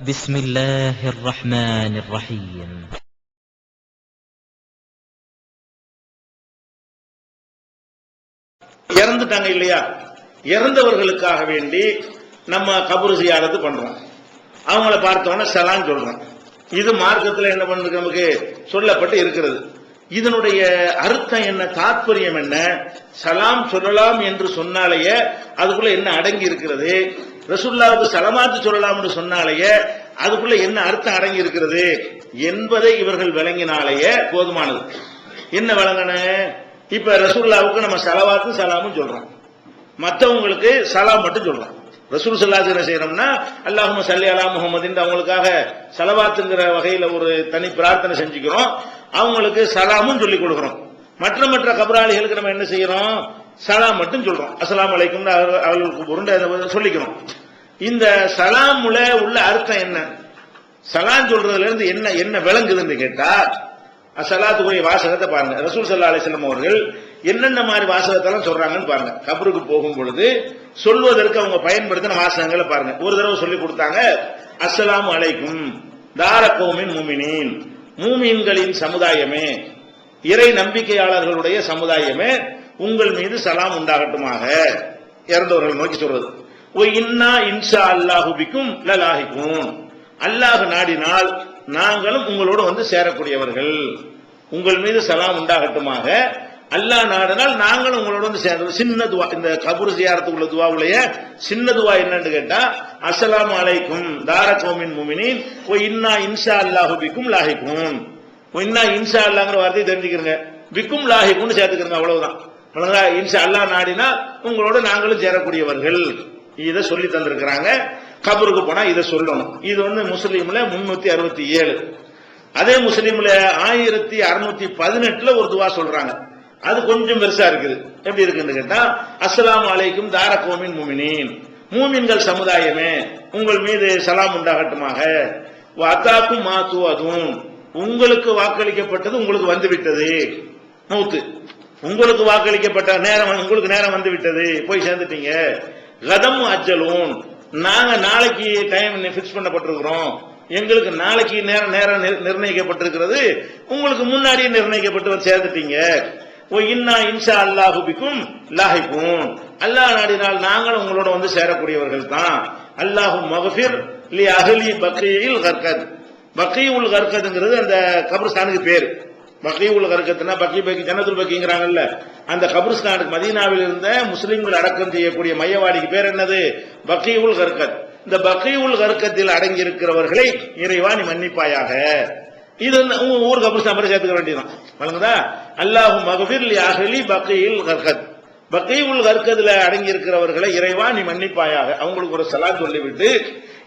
بسم الله الرحمن الرحيم இறந்துட்டாங்க இல்லையா இறந்தவர்களுக்காக வேண்டி நம்ம கபரு ஜியாரத்து பண்றோம் அவங்கள பார்த்தோன்னே சலான் சொல்றோம் இது மார்க்கத்தில் என்ன பண்ணுறது நமக்கு சொல்லப்பட்டு இருக்கிறது இதனுடைய அர்த்தம் என்ன தாற்பயம் என்ன சலாம் சொல்லலாம் என்று சொன்னாலேயே அதுக்குள்ள என்ன அடங்கி இருக்கிறது ரசுல்லாவுக்கு சலமாத்து சொல்லலாம்னு சொன்னாலேயே அதுக்குள்ள என்ன அர்த்தம் அடங்கி இருக்கிறது? என்பதை இவர்கள் விளங்கினாலேயே போதுமானது. என்ன விளங்கன இப்ப ரசூல்லாவுக்கு நம்ம சலவாத்து சலாமும் சொல்றோம். மற்றவங்களுக்கு சலாம் மட்டும் சொல்றோம். ரசூல் சல்லாத்து என்ன செய்யறோம்னா அல்லாஹும சல்லி அலா முகமது அவங்களுக்காக சலவாத்துங்கிற வகையில ஒரு தனி பிரார்த்தனை செஞ்சுக்கிறோம். அவங்களுக்கு சலாமும் சொல்லிக் கொடுக்குறோம். மற்ற மற்ற கபராளிகளுக்கு நம்ம என்ன செய்யறோம்? சலாம் மட்டும் சொல்றோம். அஸ்ஸலாமு அலைக்கும் அவர்களுக்கு உருண்டை சொல்லிக்கிறோம் இந்த சலாமுல உள்ள அர்த்தம் என்ன? சலாம் சொல்றதுல இருந்து என்ன என்ன விளங்குதுன்னு கேட்டா சலாத்துக்குரிய வாசகத்தை பாருங்க. ரசூல் சல்லா அலிஸ்லாம் அவர்கள் என்னென்ன மாதிரி வாசகத்தெல்லாம் சொல்றாங்கன்னு பாருங்க. கபருக்கு போகும் பொழுது சொல்வதற்கு அவங்க பயன்படுத்தின வாசகங்களை பாருங்க. ஒரு தடவை சொல்லி கொடுத்தாங்க அஸ்லாம் அலைக்கும் தாரகோமின் மூமினின். மூமீன்களின் சமுதாயமே இறை நம்பிக்கையாளர்களுடைய சமுதாயமே உங்கள் மீது சலாம் உண்டாகட்டுமாக. இறந்தவர்கள் நோக்கி சொல்றது. ஓ இன்னா இன்ஷா அல்லாஹுபிக்கும் லலாஹிக்கும் அல்லாஹ் நாடினால் நாங்களும் உங்களோடு வந்து சேரக்கூடியவர்கள். உங்கள் மீது சலாம் உண்டாகட்டுமாக. அல்லாஹ் நாடினால் நாங்களும் உங்களோட வந்து சேர்ந்து சின்ன துவா இந்த கபூர் சியாரத்துக்கு உள்ள துவாவுடைய சின்ன துவா என்னன்னு கேட்டா அஸ்ஸலாமு அலைக்கும் தாரகோமின் முமினின். ஓ இன்னா இன்ஷா அல்லாஹுபிக்கும் லாஹிக்கும் ஓ இன்னா இன்ஷா அல்லாங்கிற வார்த்தையை தெரிஞ்சுக்கிறங்க. விக்கும் லாஹிக்கும்னு சேர்த்துக்கிறங்க அவ்வளவுதான். இன்ஷா அல்லாஹ் நாடினா உங்களோட நாங்களும் சேரக்கூடியவர்கள். இதை சொல்லி தந்திருக்கிறாங்க. கபருக்கு போனா இதை சொல்லணும். இது வந்து முஸ்லீம்ல முன்னூத்தி அறுபத்தி ஏழு. அதே முஸ்லீம்ல ஆயிரத்தி அறுநூத்தி பதினெட்டுல ஒரு துவா சொல்றாங்க. அது கொஞ்சம் பெருசா இருக்குது. எப்படி இருக்குன்னு கேட்டா அஸ்லாம் அலைக்கும் தாரகோமின் முமினின். மூமின்கள் சமுதாயமே உங்கள் மீது சலாம் உண்டாகட்டுமாக. அத்தாக்கும் மாத்து அதுவும் உங்களுக்கு வாக்களிக்கப்பட்டது உங்களுக்கு வந்துவிட்டது. நூத்து மூத்து. உங்களுக்கு வாக்களிக்கப்பட்ட நேரம் உங்களுக்கு நேரம் வந்து விட்டது. போய் சேர்ந்துட்டீங்க. கதம் அஜலும் நாங்க நாளைக்கு டைம் பிக்ஸ் பண்ணப்பட்டிருக்கிறோம். எங்களுக்கு நாளைக்கு நேரம் நேரம் நிர்ணயிக்கப்பட்டிருக்கிறது. உங்களுக்கு முன்னாடியே நிர்ணயிக்கப்பட்டு வந்து சேர்ந்துட்டீங்க. ஓ இன்னா இன்ஷா அல்லாஹுபிக்கும் லாஹிக்கும் அல்லாஹ் நாடினால் நாங்களும் உங்களோட வந்து சேரக்கூடியவர்கள் தான். அல்லாஹு மகஃபிர் லி அகலி பக்ரியில் கர்கத். பக்ரி உல் கர்கதுங்கிறது அந்த கபிரஸ்தானுக்கு பேர். பக்ரியுல் கருக்கத்துனா பக்கி பக்கி ஜன்னத்துல் பக்கிங்கிறாங்கல்ல. அந்த கபிரஸ்தானுக்கு மதீனாவில் இருந்த முஸ்லிம்கள் அடக்கம் செய்யக்கூடிய மையவாடிக்கு பேர் என்னது? பக்கீவுல் கருக்கத். இந்த பக்கீவுல் கருக்கத்தில் அடங்கியிருக்கிறவர்களை இறைவா நீ மன்னிப்பாயாக. இது ஊர் கபிரஸ்தான் மாதிரி சேர்த்துக்க வேண்டியதான் வழங்குதா? அல்லாஹும் மகபிர் அகலி பக்கீல் கர்கத் பக்ரீவுல் கற்கதுல அடங்கி இருக்கிறவர்களை இறைவா நீ மன்னிப்பாயாக. அவங்களுக்கு ஒரு சலா சொல்லிவிட்டு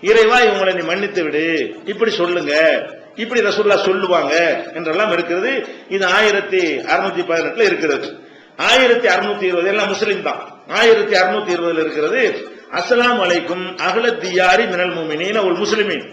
இறைவா இவங்களை நீ மன்னித்து விடு. இப்படி சொல்லுங்க. இப்படி ரசூல்லா சொல்லுவாங்க என்றெல்லாம் இருக்கிறது. இது ஆயிரத்தி அறுநூத்தி பதினெட்டுல இருக்கிறது. ஆயிரத்தி அறுநூத்தி இருபது எல்லாம் முஸ்லீம் தான். ஆயிரத்தி அறுநூத்தி இருபதுல இருக்கிறது அஸ்லாம் அலைக்கும் அகல தியாரி மினல் மூமினின் ஒரு முஸ்லிமின்.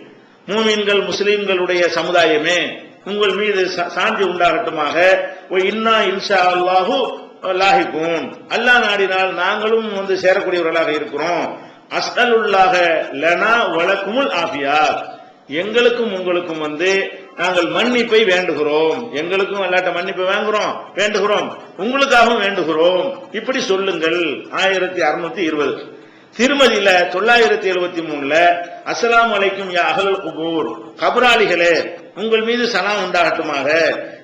மூமின்கள் முஸ்லிம்களுடைய சமுதாயமே உங்கள் மீது சா- சாந்தி உண்டாகட்டுமாக இன்னா இன்ஷா அல்லாஹு லாஹிக்கும் அல்லாஹ் நாடினால் நாங்களும் வந்து சேரக்கூடியவர்களாக இருக்கிறோம். அஸ்அலுல்லாஹ லனா வழக்குமுல் ஆபியார் எங்களுக்கும் உங்களுக்கும் வந்து நாங்கள் மன்னிப்பை வேண்டுகிறோம். எங்களுக்கும் இல்லாட்ட மன்னிப்பை வாங்குறோம் வேண்டுகிறோம். உங்களுக்காகவும் வேண்டுகிறோம். இப்படி சொல்லுங்கள். ஆயிரத்தி அறுநூத்தி இருபது. திருமதியில தொள்ளாயிரத்தி எழுபத்தி மூணுல அஸ்ஸலாமு அலைக்கும் யா அகல் குபூர். கபராளிகளே உங்கள் மீது சலாம் உண்டாகட்டுமாக.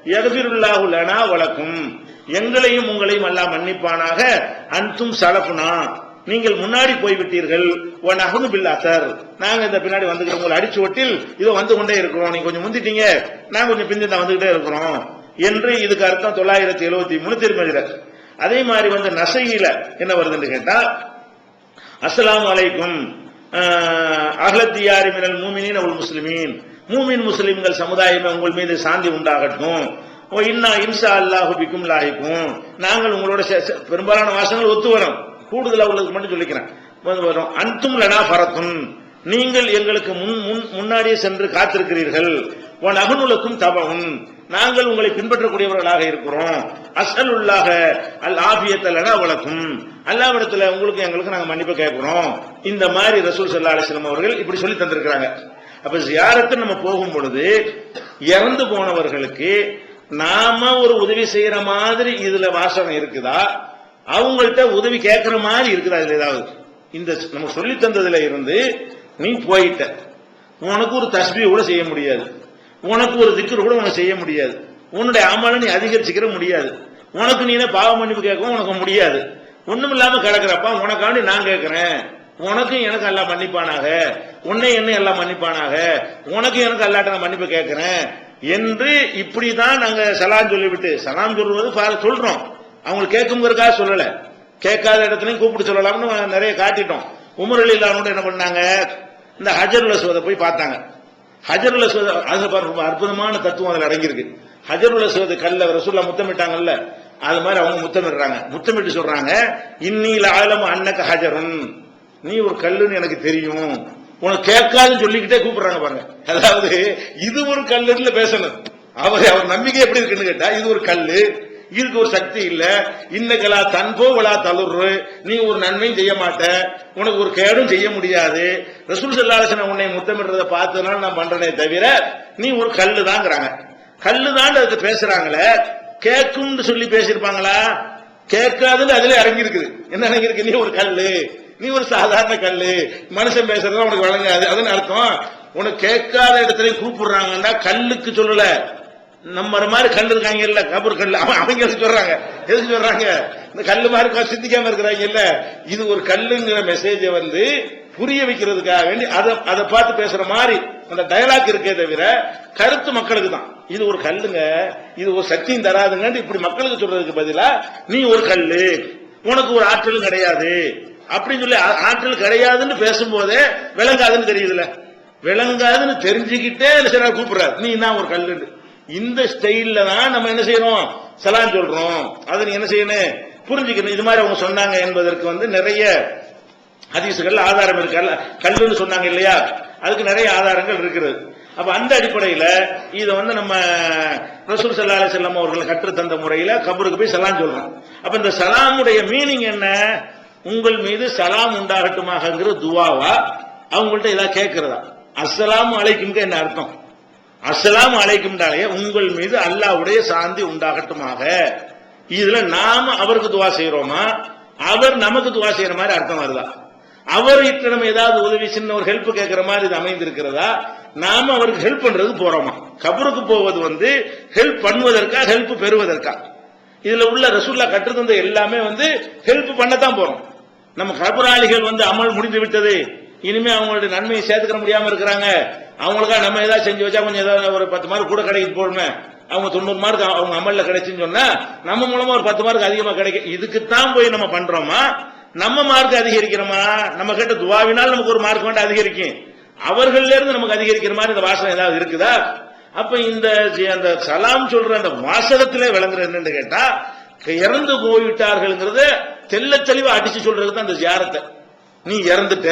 யகபிருல்லாஹு லனா வழக்கும் எங்களையும் உங்களையும் அல்லா மன்னிப்பானாக. அன்தும் சலப்புனா நீங்கள் முன்னாடி போய்விட்டீர்கள். ஒன் அகது பில்லா சார். நாங்க இந்த பின்னாடி வந்துக்கிறோம். உங்களை அடிச்சு ஒட்டில் இதோ வந்து கொண்டே இருக்கிறோம். நீங்க கொஞ்சம் முந்திட்டீங்க. நாங்க கொஞ்சம் பிந்தி தான் வந்துகிட்டே இருக்கிறோம். என்று இதுக்கு அர்த்தம் தொள்ளாயிரத்தி எழுபத்தி மூணு திருமதியில. அதே மாதிரி வந்து நசையில என்ன வருதுன்னு கேட்டா அஸ்லாம் அலைக்கும். அகலத்தியாரி மினல் மூமினின் அவள் முஸ்லிமீன். மூமின் முஸ்லிம்கள் சமுதாயமே உங்கள் மீது சாந்தி உண்டாகட்டும். ஓ இன்னா இன்ஷா அல்லாஹு பிக்கும் லாஹிக்கும். நாங்கள் உங்களோட பெரும்பாலான வாசங்கள் ஒத்து வரும். கூடுதலாக உள்ளதுக்கு மட்டும் சொல்லிக்கிறேன். வரும் அன்தும் லனா பரத்தும் நீங்கள் எங்களுக்கு முன் முன் முன்னாடியே சென்று காத்திருக்கிறீர்கள். உன் அகனுலக்கும் தபவும் நாங்கள் உங்களை பின்பற்றக்கூடியவர்களாக இருக்கிறோம். அஸ்அலுல்லாஹ அல் ஆபியத்தலனா வழக்கும் அல்லாவிடத்துல உங்களுக்கு எங்களுக்கு நாங்கள் மன்னிப்பு கேட்கிறோம். இந்த மாதிரி ரசூல் சல்லா அலைஹி அவர்கள் இப்படி சொல்லி தந்திருக்கிறாங்க. அப்ப ஜியாரத்து நம்ம போகும் பொழுது இறந்து போனவர்களுக்கு நாம ஒரு உதவி செய்யற மாதிரி இதுல வாசகம் இருக்குதா? அவங்கள்ட்ட உதவி கேட்கிற மாதிரி இருக்குதா அதுல ஏதாவது? இந்த நம்ம சொல்லி தந்ததுல இருந்து நீ போயிட்ட. உனக்கு ஒரு தஸ்பி கூட செய்ய முடியாது. உனக்கு ஒரு திக்கர் கூட உனக்கு செய்ய முடியாது. உன்னுடைய அமலை நீ அதிகரிச்சுக்கிற முடியாது. உனக்கு நீ பாவ மன்னிப்பு கேட்கவும் உனக்கு முடியாது. ஒண்ணும் இல்லாம கிடக்குறப்ப உனக்காண்டி நான் கேட்கிறேன் உனக்கும் எனக்கு எல்லாம் மன்னிப்பானாக? உன்னை என்ன எல்லாம் மன்னிப்பானாக? உனக்கும் எனக்கு அல்லாட்ட நான் மன்னிப்பு கேட்கிறேன் என்று இப்படிதான் நாங்க சலாம் சொல்லிவிட்டு சலாம் சொல்றது சொல்றோம். அவங்களுக்கு கேட்குங்கிறதுக்காக சொல்லல. கேட்காத இடத்துலையும் கூப்பிட்டு சொல்லலாம்னு நிறைய காட்டிட்டோம். உமர் அலி இல்லாம என்ன பண்ணாங்க? இந்த ஹஜருல் அஸ்வதை போய் பார்த்தாங்க. ஹஜருல் அஸ்வத் அது ரொம்ப அற்புதமான தத்துவம் அதில் அடங்கியிருக்கு. ஹஜருல் அஸ்வத் கல்ல ரசூல்லா முத்தமிட்டாங்கல்ல அது மாதிரி அவங்க முத்தமிடுறாங்க. முத்தமிட்டு சொல்றாங்க இன்னில ஆழம் அன்னக்க ஹஜரன். நீ ஒரு கல்லுன்னு எனக்கு தெரியும். உனக்கு கேட்காதுன்னு சொல்லிக்கிட்டே கூப்பிடுறாங்க பாருங்க. அதாவது இது ஒரு கல்லுன்னு பேசணும். அவர் அவர் நம்பிக்கை எப்படி இருக்குன்னு கேட்டா இது ஒரு கல்லு. இதுக்கு ஒரு சக்தி இல்ல. இன்னைக்கலா தன்போவலா வலா நீ ஒரு நன்மையும் செய்ய மாட்ட. உனக்கு ஒரு கேடும் செய்ய முடியாது. ரசூல் செல்லாலசன உன்னை முத்தமிடுறத பார்த்ததுனால நான் பண்றேனே தவிர நீ ஒரு கல்லு தாங்கிறாங்க கல்லு தான் அதுக்கு பேசுறாங்களே. கேட்கும்னு சொல்லி பேசியிருப்பாங்களா? கேட்காதுன்னு அதுல இறங்கியிருக்குது. என்ன இறங்கியிருக்கு? நீ ஒரு கல்லு. நீ ஒரு சாதாரண கல்லு. மனுஷன் பேசுறது உனக்கு வழங்காது. அதுன்னு அர்த்தம். உனக்கு கேட்காத இடத்துல கூப்பிடுறாங்கன்னா கல்லுக்கு சொல்லல. நம்ம மாதிரி கல் இருக்காங்க இல்ல கபூர் கல் அவங்க எதுக்கு சொல்றாங்க? எதுக்கு சொல்றாங்க? இந்த கல்லு மாதிரி சிந்திக்காம இருக்கிறாங்க இல்ல. இது ஒரு கல்லுங்கிற மெசேஜை வந்து புரிய வைக்கிறதுக்காக வேண்டி அதை அதை பார்த்து பேசுற மாதிரி அந்த டயலாக் இருக்கே தவிர கருத்து மக்களுக்கு தான். இது ஒரு கல்லுங்க இது ஒரு சக்தியும் தராதுங்க இப்படி மக்களுக்கு சொல்றதுக்கு பதிலா நீ ஒரு கல்லு உனக்கு ஒரு ஆற்றலும் கிடையாது. அப்படின்னு சொல்லி ஆற்றல் கிடையாதுன்னு பேசும்போதே விளங்காதுன்னு தெரியுதுல விளங்காதுன்னு தெரிஞ்சுக்கிட்டே என்ன கூப்பிடுறாரு. நீ தான் ஒரு கல்லு இந்த ஸ்டைல்ல தான் நம்ம என்ன செய்யறோம்? சலான் சொல்றோம். அதை என்ன செய்யணும்? புரிஞ்சுக்கணும். இது மாதிரி அவங்க சொன்னாங்க என்பதற்கு வந்து நிறைய ஹதீசுகள் ஆதாரம் இருக்கு. கல்லுன்னு சொன்னாங்க இல்லையா? அதுக்கு நிறைய ஆதாரங்கள் இருக்கிறது அப்ப அந்த அடிப்படையில இதை வந்து நம்ம ரசூல் சல்லா அலி செல்லம் அவர்கள் தந்த முறையில கபருக்கு போய் சலாம் சொல்றோம் அப்ப இந்த சலாமுடைய மீனிங் என்ன? உங்கள் மீது சலாம் உண்டாகட்டுமாகங்கிற துவாவா அவங்கள்ட்ட ஏதாவது கேட்கிறதா? அஸ்ஸலாம் அலைக்கும்க்கு என்ன அர்த்தம்? அஸ்லாம் அலைக்கும்டாலே உங்கள் மீது அல்லாவுடைய சாந்தி உண்டாகட்டுமாக. இதுல நாம அவருக்கு துவா செய்யறோமா அவர் நமக்கு துவா செய்யற மாதிரி அர்த்தம் வருதா? அவர் இத்த நம்ம ஏதாவது உதவி சின்ன ஒரு ஹெல்ப் கேட்கிற மாதிரி இது அமைந்திருக்கிறதா? நாம அவருக்கு ஹெல்ப் பண்றது போறோமா? கபருக்கு போவது வந்து ஹெல்ப் பண்ணுவதற்கா ஹெல்ப் பெறுவதற்கா? இதுல உள்ள ரசூல்லா கற்றுத்தந்த எல்லாமே வந்து ஹெல்ப் பண்ணத்தான் போறோம். நம்ம கபராளிகள் வந்து அமல் முடிந்து விட்டது. இனிமே அவங்களுடைய நன்மையை சேர்த்துக்க முடியாம இருக்கிறாங்க. அவங்களுக்காக நம்ம ஏதாவது செஞ்சு வச்சா கொஞ்சம் ஏதாவது ஒரு பத்து மார்க் கூட கிடைக்கு போடுமே அவங்க தொண்ணூறு மார்க் அவங்க அமல்ல கிடைச்சுன்னு சொன்னா நம்ம மூலமா ஒரு பத்து மார்க் அதிகமா கிடைக்கும் இதுக்குத்தான் போய் நம்ம பண்றோமா? நம்ம மார்க் அதிகரிக்கிறோமா? நம்ம கிட்ட துவாவினால் நமக்கு ஒரு மார்க் வேண்டாம் அதிகரிக்கும். அவர்கள்ல இருந்து நமக்கு அதிகரிக்கிற மாதிரி இந்த வாசனை ஏதாவது இருக்குதா? அப்ப இந்த அந்த சலாம் சொல்ற அந்த வாசகத்திலே விளங்குறது என்னன்னு கேட்டா இறந்து போய்விட்டார்கள்ங்கிறத தெல்ல தெளிவா அடிச்சு சொல்றது தான் அந்த ஜியாரத்தை. நீ இறந்துட்ட.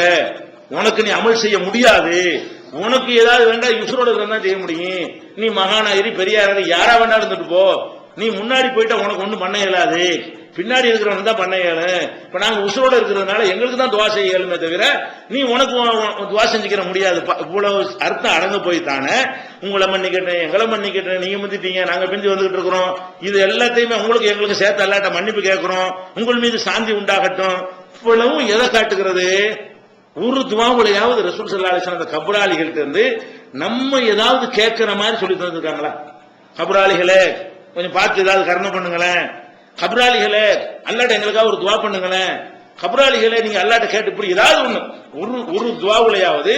உனக்கு நீ அமல் செய்ய முடியாது. உனக்கு ஏதாவது வேண்டாம் யுசுரோட தான் செய்ய முடியும். நீ மகானாயிரி பெரியாரி யாரா வேணா இருந்துட்டு போ. நீ முன்னாடி போயிட்டா உனக்கு ஒன்றும் பண்ண இயலாது. பின்னாடி இருக்கிறவன் தான் பண்ண இயலும் இப்ப நாங்க உசுரோட இருக்கிறதுனால எங்களுக்கு தான் துவா செய்ய இயலுமே தவிர நீ உனக்கு துவா செஞ்சுக்கிற முடியாது. இவ்வளவு அர்த்தம் அடங்க போய் தானே. உங்களை மன்னிக்கிட்டேன் எங்களை மன்னிக்கிட்டேன் நீங்க மன்னிட்டீங்க நாங்க பிரிஞ்சு வந்துகிட்டு இருக்கிறோம். இது எல்லாத்தையுமே உங்களுக்கு எங்களுக்கு சேர்த்து அல்லாட்ட மன்னிப்பு கேட்கிறோம். உங்கள் மீது சாந்தி உண்டாகட்டும். இவ்வளவும் எதை காட்டுகிறது? ஒரு துவாவுலையாவது ரசூல் சல்லா அலிஸ்லாம் அந்த கபராளிகள்ட்ட இருந்து நம்ம ஏதாவது கேட்கிற மாதிரி சொல்லி தந்துருக்காங்களா? கபராளிகளே கொஞ்சம் பார்த்து ஏதாவது கருணை பண்ணுங்களேன். கபராளிகளே அல்லாட்ட எங்களுக்காக ஒரு துவா பண்ணுங்களேன். கபராளிகளே நீங்க அல்லாட்ட கேட்டு இப்படி ஏதாவது ஒண்ணு. ஒரு ஒரு துவாவுலையாவது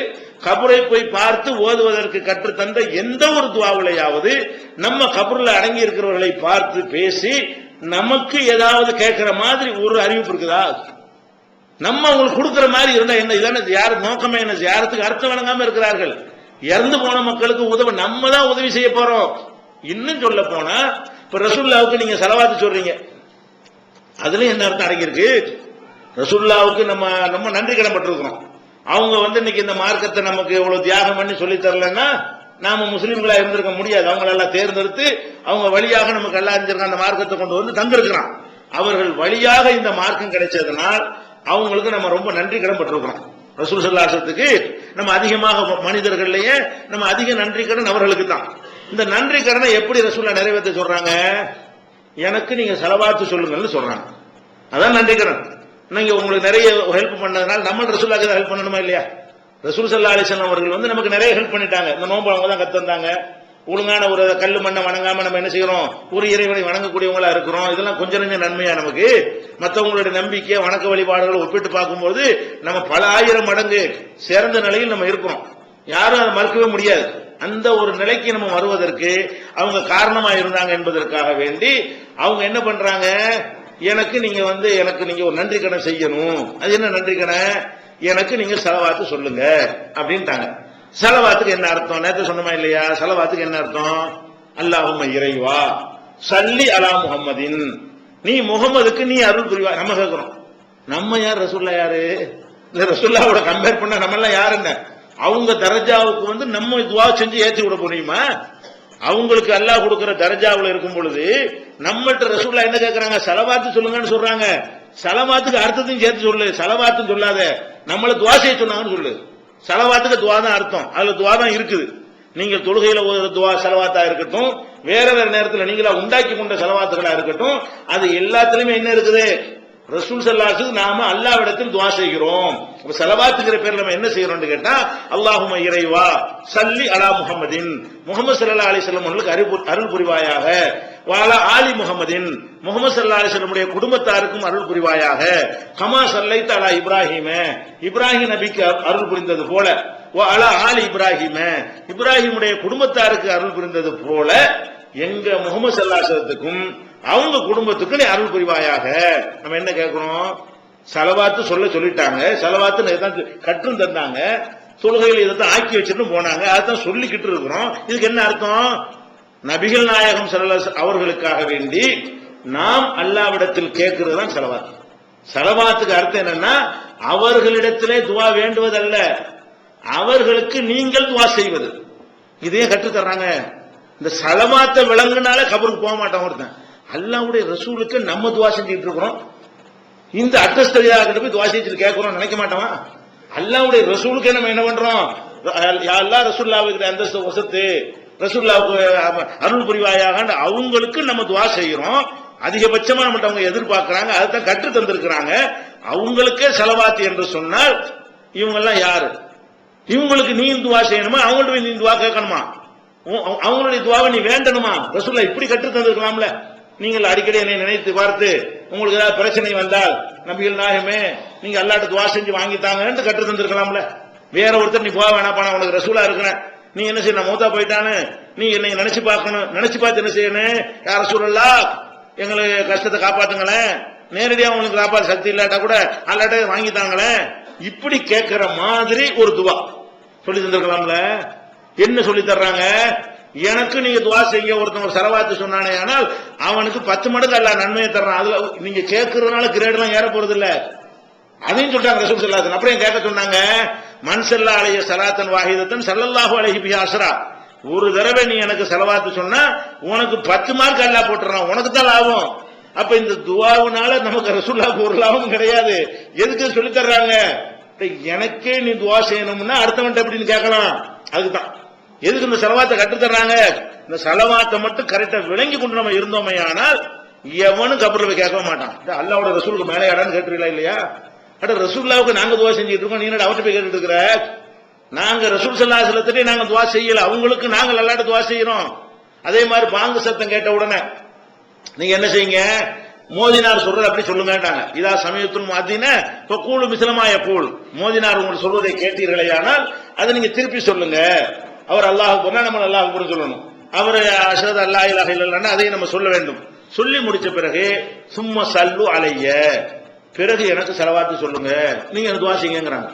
கபரை போய் பார்த்து ஓதுவதற்கு கற்றுத்தந்த எந்த ஒரு துவாவுலையாவது நம்ம கபரில் அடங்கி இருக்கிறவர்களை பார்த்து பேசி நமக்கு ஏதாவது கேட்கிற மாதிரி ஒரு அறிவிப்பு இருக்குதா? நம்ம அவங்களுக்கு கொடுக்குற மாதிரி இருந்தா என்ன? இதான யார் நோக்கமே என்ன? யாரத்துக்கு அர்த்தம் வழங்காம இருக்கிறார்கள்? இறந்து போன மக்களுக்கு உதவ நம்ம தான் உதவி செய்ய போறோம். இன்னும் சொல்ல போனா இப்ப ரசுல்லாவுக்கு நீங்க செலவாத்து சொல்றீங்க. அதுல என்ன அர்த்தம் அடங்கியிருக்கு? ரசுல்லாவுக்கு நம்ம நம்ம நன்றி கடன்பட்டிருக்கிறோம். அவங்க வந்து இன்னைக்கு இந்த மார்க்கத்தை நமக்கு இவ்வளவு தியாகம் பண்ணி சொல்லி தரலன்னா நாம முஸ்லீம்களா இருந்திருக்க முடியாது. அவங்களெல்லாம் தேர்ந்தெடுத்து அவங்க வழியாக நமக்கு எல்லாம் அறிஞ்சிருக்க அந்த மார்க்கத்தை கொண்டு வந்து தந்திருக்கிறான். அவர்கள் வழியாக இந்த மார்க்கம் கிடைச்சதுனால் அவங்களுக்கு நம்ம ரொம்ப நன்றி கடன்பட்டிருக்கிறோம் ரசூல் சல்லாசத்துக்கு நம்ம அதிகமாக மனிதர்கள்லயே நம்ம அதிக நன்றி கடன் அவர்களுக்கு தான் இந்த நன்றி கடனை எப்படி ரசூல்லா நிறைவேற்ற சொல்றாங்க? எனக்கு நீங்க செலவாத்து சொல்லுங்கள்னு சொல்றாங்க. அதான் நன்றி கடன். நீங்க உங்களுக்கு நிறைய ஹெல்ப் பண்ணதுனால நம்ம ரசூல்லாக்கு ஹெல்ப் பண்ணணுமா இல்லையா? ரசூல் சல்லா அலிசன் அவர்கள் வந்து நமக்கு நிறைய ஹெல்ப் பண்ணிட்டாங்க. இந்த நோன்பு அவங்க தான் கத்து வந்தாங்க ஒழுங்கான ஒரு கல் மண்ணை வணங்காம நம்ம என்ன செய்யறோம்? ஒரு இறைவனை வணங்கக்கூடியவங்களா இருக்கிறோம். இதெல்லாம் கொஞ்சம் கொஞ்சம் நன்மையா நமக்கு? மற்றவங்களுடைய நம்பிக்கை வணக்க வழிபாடுகளை ஒப்பிட்டு பார்க்கும்போது நம்ம பல ஆயிரம் மடங்கு சிறந்த நிலையில் நம்ம இருக்கிறோம். யாரும் அதை மறுக்கவே முடியாது. அந்த ஒரு நிலைக்கு நம்ம வருவதற்கு அவங்க காரணமா இருந்தாங்க என்பதற்காக வேண்டி அவங்க என்ன பண்றாங்க? எனக்கு நீங்க வந்து எனக்கு நீங்க ஒரு நன்றி கடன் செய்யணும். அது என்ன நன்றி கடன் எனக்கு நீங்க செலவாத்து சொல்லுங்க. அப்படின்ட்டாங்க. செலவாத்துக்கு என்ன அர்த்தம்? நேத்து சொன்னமா இல்லையா? செலவாத்துக்கு என்ன அர்த்தம்? அல்லாஹும் இறைவா சல்லி அலா முகம்மதின் நீ முகமதுக்கு நீ அருள் புரிவா. நம்ம கேட்கிறோம் நம்ம யார்? ரசூல்லா யாரு? இந்த ரசூல்லாவோட கம்பேர் பண்ண நம்ம எல்லாம் யாருங்க அவங்க தரஜாவுக்கு வந்து நம்ம துவா செஞ்சு ஏற்றி விட முடியுமா? அவங்களுக்கு அல்லாஹ் கொடுக்கிற தரஜாவில் இருக்கும் பொழுது நம்மகிட்ட ரசூல்லா என்ன கேட்கறாங்க செலவாத்து சொல்லுங்கன்னு சொல்றாங்க. செலவாத்துக்கு அர்த்தத்தையும் சேர்த்து சொல்லு. செலவாத்துன்னு சொல்லாத. நம்மள துவா செய்ய சொன்னாங்கன்னு சொல்லு. செலவாத்துக்கு துவா தான் அர்த்தம். அதுல துவா தான் இருக்குது. நீங்கள் தொழுகையில ஒரு துவா செலவாத்தா இருக்கட்டும். வேற வேற நேரத்தில் நீங்களா உண்டாக்கி கொண்ட செலவாத்துகளா இருக்கட்டும். அது எல்லாத்துலயுமே என்ன இருக்குது? ரசூல் சல்லாசுக்கு நாம அல்லாவிடத்தில் துவா செய்கிறோம். செலவாத்துக்கிற பேர் நம்ம என்ன செய்யறோம்னு கேட்டா அல்லாஹும் இறைவா சல்லி அலா முகமதின் முகமது சல்லா அலிஸ்லாம் அவர்களுக்கு அருள் அருள் புரிவாயாக. வாலா ஆலி முகமதின் முகமது சல்லா அலிஸ்லமுடைய குடும்பத்தாருக்கும் அருள் புரிவாயாக. கமா சல்லை அலா இப்ராஹிம. இப்ராஹிம் நபிக்கு அருள் புரிந்தது போல. ஓ அலா ஆலி இப்ராஹிம. இப்ராஹிமுடைய குடும்பத்தாருக்கு அருள் புரிந்தது போல எங்க முகமது சல்லாசத்துக்கும் அவங்க குடும்பத்துக்கு நீ அருள் புரிவாயாக. நம்ம என்ன கேட்கிறோம் செலவாத்து சொல்ல சொல்லிட்டாங்க. செலவாத்து இதான் கற்றும் தந்தாங்க. தொழுகையில் தான் ஆக்கி வச்சுட்டு போனாங்க. அதான் சொல்லிக்கிட்டு இருக்கிறோம். இதுக்கு என்ன அர்த்தம்? நபிகள் நாயகம் செல்ல அவர்களுக்காக வேண்டி நாம் அல்லாவிடத்தில் கேட்கிறது தான் செலவாத்து செலவாத்துக்கு அர்த்தம் என்னன்னா அவர்களிடத்திலே துவா வேண்டுவதல்ல. அவர்களுக்கு நீங்கள் துவா செய்வது. இதையே கற்றுத் தர்றாங்க. இந்த சலமாத்தை விளங்குனால கபருக்கு போக மாட்டோம் ஒருத்தன். அல்லாவுடைய ரசூலுக்கு நம்ம துவா செஞ்சுட்டு இருக்கிறோம் இந்த அட்டஸ்தரியாக கிட்ட போய் துவா செஞ்சுட்டு கேட்கிறோம் நினைக்க மாட்டோமா அல்லாவுடைய ரசூலுக்கு நம்ம என்ன பண்றோம்? அல்லா ரசூல்லாவுக்கு அந்தஸ்து வசத்து. ரசூல்லாவுக்கு அருள் புரிவாயாக அவங்களுக்கு நம்ம துவா செய்யறோம். அதிகபட்சமா நம்மகிட்ட அவங்க எதிர்பார்க்கிறாங்க அதுதான் கற்று தந்திருக்கிறாங்க. அவங்களுக்கே செலவாத்தி என்று சொன்னால் இவங்க எல்லாம் யாரு? இவங்களுக்கு நீ துவா செய்யணுமா? அவங்கள்ட்ட நீ துவா கேட்கணுமா? உ- அவங்களுடைய துவாவை நீ வேண்டணுமா? ரசூல்லா இப்படி கற்று தந்திருக்கலாம்ல. நீங்கள் அடிக்கடி என்னை நினைத்து பார்த்து உங்களுக்கு ஏதாவது பிரச்சனை வந்தால் நம்பிகள் நாயகமே நீங்க அல்லாட்ட துவா செஞ்சு வாங்கித்தாங்கன்னு கற்று தந்திருக்கலாம்ல. வேற ஒருத்தர் நீ போக வேணாம் உனக்கு ரசூலா இருக்கிறேன். நீ என்ன செய்யணும் மூத்தா போயிட்டானு? நீ என்னை நினைச்சு பார்க்கணும். நினைச்சு பார்த்து என்ன செய்யணும்? யார சூழல்லா எங்களுக்கு கஷ்டத்தை காப்பாத்துங்களேன். நேரடியா உங்களுக்கு காப்பாற்ற சக்தி இல்லாட்டா கூட அல்லாட்ட வாங்கித்தாங்களேன் இப்படி கேட்கிற மாதிரி ஒரு துவா. சொல்லி தந்திருக்கலாம்ல? என்ன சொல்லி தர்றாங்க? எனக்கு நீங்க துவா செய்ய ஒருத்தவங்க செலவாத்து சொன்னானே ஆனால் அவனுக்கு பத்து மடங்கு அல்ல நன்மையை தர்றான். அதுல நீங்க கேட்கறதுனால கிரேட் எல்லாம் ஏற போறது இல்ல அதையும் சொல்றாங்க ரசூல் சல்லாத்தன் அப்புறம் கேட்க சொன்னாங்க? மன்சல்லா அலைய சலாத்தன் வாஹிதத்தன் சல்லல்லாஹு அலைஹி பிஹி ஒரு தடவை நீ எனக்கு செலவாத்து சொன்னா உனக்கு பத்து மார்க் அல்லா போட்டுறான். உனக்கு தான் லாபம். அப்ப இந்த துவாவுனால நமக்கு ரசுல்லாவுக்கு ஒரு லாபம் கிடையாது. எதுக்கு சொல்லி தர்றாங்க? எனக்கே நீ துவா செய்யணும்னா அடுத்தவன்ட்ட அப்படின்னு கேட்கலாம்? அதுக்குதான் எதுக்கு இந்த செலவாத்தை கற்றுத் தர்றாங்க? இந்த செலவாத்தை மட்டும் கரெக்டா விளங்கி கொண்டு நம்ம இருந்தோமே ஆனால் எவனும் கபர்ல போய் கேட்க மாட்டான். அல்லாவோட ரசூலுக்கு மேலே இடம் கேட்டுறீங்களா இல்லையா? அட ரசூல்லாவுக்கு நாங்க துவா செஞ்சுட்டு இருக்கோம். நீ அவர்கிட்ட போய் கேட்டுட்டு இருக்கிற நாங்க ரசூல் சல்லா சிலத்திட்டே நாங்க துவா செய்யல. அவங்களுக்கு நாங்க நல்லாட்ட துவா செய்யறோம். அதே மாதிரி பாங்கு சத்தம் கேட்ட உடனே நீங்க என்ன செய்யுங்க? மோதினார் சொல்றது அப்படி சொல்லுங்கட்டாங்க இதா சமயத்துன் மாதின இப்ப கூழு மிசிலமாய கூழ் மோதினார் உங்களுக்கு சொல்வதை கேட்டீர்களே ஆனால் அதை நீங்க திருப்பி சொல்லுங்க. அவர் அல்லாஹ் போனா நம்ம அல்லாஹ் கூட சொல்லணும். அவர் அஷத் அல்லாஹ் இலாஹ இல்லைன்னா அதையும் நம்ம சொல்ல வேண்டும். சொல்லி முடிச்ச பிறகு சும்மா சல்லு அலைய. பிறகு எனக்கு செலவாத்து சொல்லுங்க. நீங்க எனக்கு துவாசிங்கிறாங்க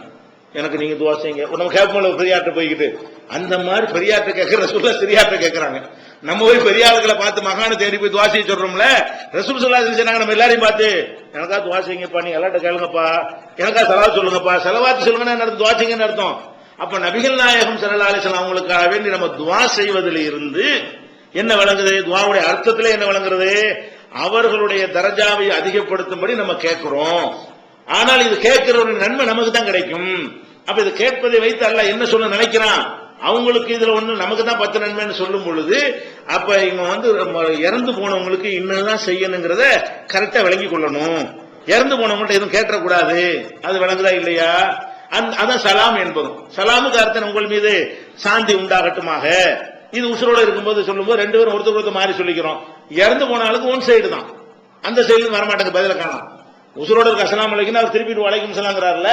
எனக்கு நீங்க துவாசிங்க. நம்ம கேட்போம்ல பெரியாட்ட போய்கிட்டு அந்த மாதிரி பெரியாட்ட கேட்கிற சொல்ல சிறியார்ட்ட கேட்கறாங்க. நம்ம போய் பெரிய ஆளுகளை பார்த்து மகான தேடி போய் துவாசிய சொல்றோம்ல ரசூல் சொல்லா செஞ்சாங்க நம்ம எல்லாரையும் பார்த்து எனக்கா துவாசிங்கப்பா நீ நீங்க எல்லாட்ட கேளுங்கப்பா எனக்கா செலவா சொல்லுங்கப்பா செலவாத்து சொல்லுங்கன்னா என்ன துவாசிங்கன்னு அர்த்தம். அப்ப நபிகள் நாயகம் ஸல்லல்லாஹு அலைஹி அவங்களுக்காக வேண்டி நம்ம துவா செய்வதில் இருந்து என்ன விளங்குது? துவாவுடைய அர்த்தத்திலே என்ன விளங்குறது? அவர்களுடைய தரஜாவை அதிகப்படுத்தும்படி நம்ம கேட்கிறோம் ஆனால் இது கேட்கிறவருடைய நன்மை நமக்கு தான் கிடைக்கும். அப்ப இது கேட்பதை வைத்து அல்ல என்ன சொல்ல நினைக்கிறான்? அவங்களுக்கு இதுல ஒண்ணு நமக்கு தான் பத்து நன்மைன்னு சொல்லும் பொழுது அப்ப இவங்க வந்து இறந்து போனவங்களுக்கு இன்னதான் செய்யணுங்கிறத கரெக்டா விளங்கி கொள்ளணும். இறந்து போனவங்கள்ட்ட எதுவும் கேட்டக்கூடாது அது விளங்குதா இல்லையா? அதான் சலாம் என்பதும். சலாமுக்கு அர்த்தம் உங்கள் மீது சாந்தி உண்டாகட்டுமாக. இது உசுரோட இருக்கும்போது சொல்லும்போது ரெண்டு பேரும் ஒருத்தர் ஒருத்தர் மாறி சொல்லிக்கிறோம். இறந்து போன ஆளுக்கு ஒன் சைடு தான். அந்த சைடு வரமாட்டேங்க பதில காணும். உசுரோட இருக்க அஸ்ஸலாமு அவர் திருப்பிட்டு வலைக்கும் சொல்லாங்கிறாருல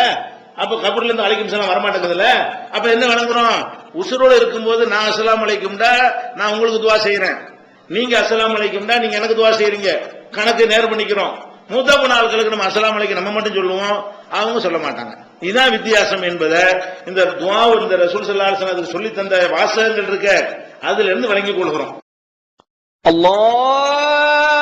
அப்ப கபூர்ல இருந்து அலைக்கும் சலாம் வரமாட்டேங்குதுல்ல? அப்ப என்ன வணங்குறோம்? உசுரோட இருக்கும்போது நான் அசலாம் அழைக்கும்டா நான் உங்களுக்கு துவா செய்யறேன் நீங்க அசலாம் அழைக்கும்டா நீங்க எனக்கு துவா செய்யறீங்க கணக்கு நேர் பண்ணிக்கிறோம். மூத்த போன ஆட்களுக்கு நம்ம அசலாம் அழைக்க நம்ம மட்டும் சொல்லுவோம். அவங்க சொல்ல மாட்டாங்க. இதுதான் வித்தியாசம் என்பதை இந்த துவா இந்த ரசூல் ஸல்லல்லாஹு சொல்லி தந்த வாசகங்கள் இருக்க அதுல இருந்து வழங்கிக் கொள்கிறோம். Allah